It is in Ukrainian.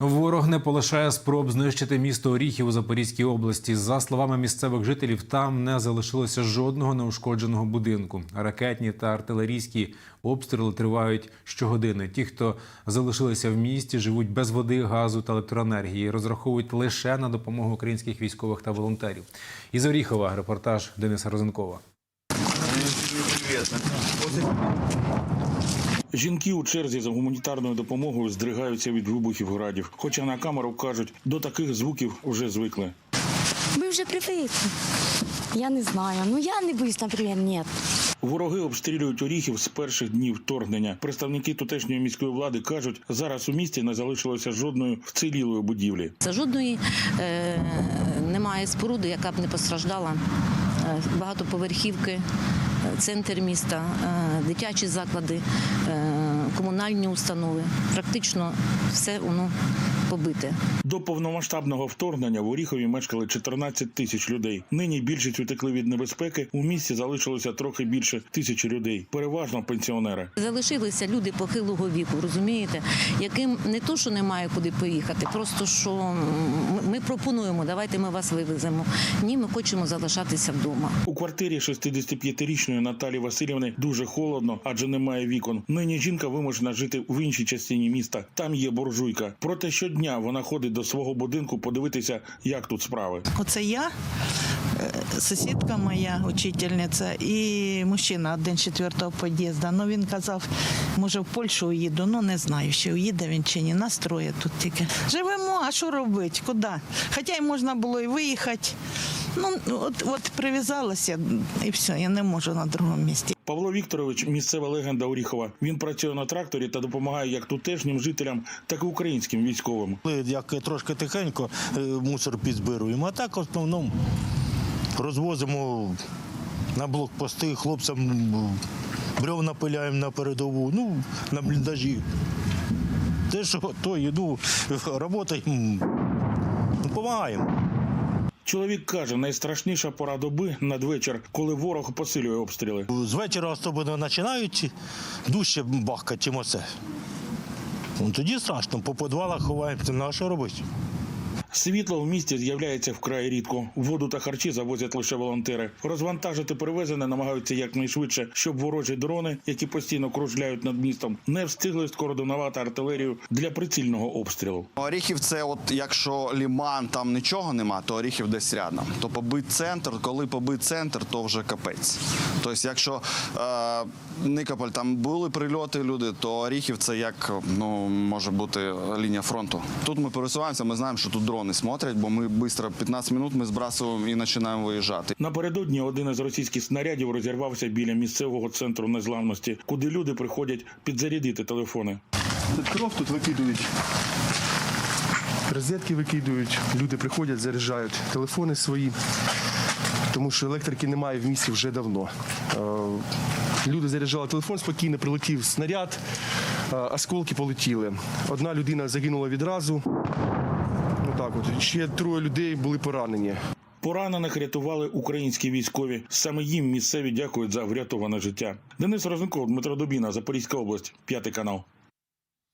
Ворог не полишає спроб знищити місто Оріхів у Запорізькій області. За словами місцевих жителів, там не залишилося жодного неушкодженого будинку. Ракетні та артилерійські обстріли тривають щогодини. Ті, хто залишилися в місті, живуть без води, газу та електроенергії. Розраховують лише на допомогу українських військових та волонтерів. Із Оріхова репортаж Дениса Розенкова. Жінки у черзі за гуманітарною допомогою здригаються від вибухів градів. Хоча на камеру кажуть, до таких звуків вже звикли. Ми вже привикли. Я не знаю. Ну я не боюсь, наприклад, ні. Вороги обстрілюють оріхів з перших днів вторгнення. Представники тутешньої міської влади кажуть, зараз у місті не залишилося жодної вцілілої будівлі. Це жодної е, немає споруди, яка б не постраждала. Е, Багатоповерхівки, центр міста, е, дитячі заклади, е, комунальні установи. Практично все воно побите. До повномасштабного вторгнення в Оріхові мешкали 14 тисяч людей. Нині більшість утекли від небезпеки. У місті залишилося трохи більше тисячі людей, переважно пенсіонери. Залишилися люди похилого віку, розумієте, яким не то, що немає куди поїхати, просто що ми пропонуємо, давайте ми вас вивеземо. Ні, ми хочемо залишатися вдома. У квартирі 65-річної Наталі Васильівни дуже холодно, адже немає вікон. Нині жінка вимушена жити в іншій частині міста. Там є буржуйка. Проте щодня вона ходить до свого будинку подивитися, як тут справи. Оце я, е, сусідка моя, учительниця, і мужчина один четвертого під'їзду. Ну він казав, може в Польщу уїду. Ну не знаю, ще уїде він чи ні. Настроє тут тільки. Живемо, а що робити? Куди? Хоча й можна було і виїхати. Ну, от, от прив'язалася і все, я не можу на другому місці. Павло Вікторович місцева легенда Оріхова. Він працює на тракторі та допомагає як тутешнім жителям, так і українським військовим. Як трошки тихенько е, мусор підзбируємо, а так в основному розвозимо на блокпости, хлопцям м, бревна пиляємо на передову, ну, на бліндажі. Те, що то, ну, роботаємо, допомагаємо. Чоловік каже, найстрашніша пора доби надвечір, коли ворог посилює обстріли. З вечора особливо починають дужче бахкати, чим оце. Ну, тоді страшно, по підвалах ховаємося, на що робити? Світло в місті з'являється вкрай рідко. Воду та харчі завозять лише волонтери. Розвантажити перевезене намагаються якнайшвидше, щоб ворожі дрони, які постійно кружляють над містом, не встигли скоординувати артилерію для прицільного обстрілу. Оріхів це, от якщо ліман там нічого нема, то Оріхів десь рядом. То побит центр, коли побит центр, то вже капець. Тобто, якщо е, Никополь там були прильоти, люди, то Оріхів це як ну може бути лінія фронту. Тут ми пересуваємося, ми знаємо, що тут дрони смотрять, бо ми швидко 15 минут ми збрасуємо і починаємо виїжджати. Напередодні один із російських снарядів розірвався біля місцевого центру незламності, куди люди приходять підзарядити телефони. Тут кров тут викидують. Розетки викидують, люди приходять, заряджають телефони свої, тому що електрики немає в місті вже давно. Е, Люди заряджали телефон, спокійно прилетів снаряд, е, осколки полетіли. Одна людина загинула відразу. Ну так от. Ще троє людей були поранені. Поранених рятували українські військові. Саме їм місцеві дякують за врятоване життя. Денис Розенков, Дмитро Дубіна, Запорізька область, п'ятий канал.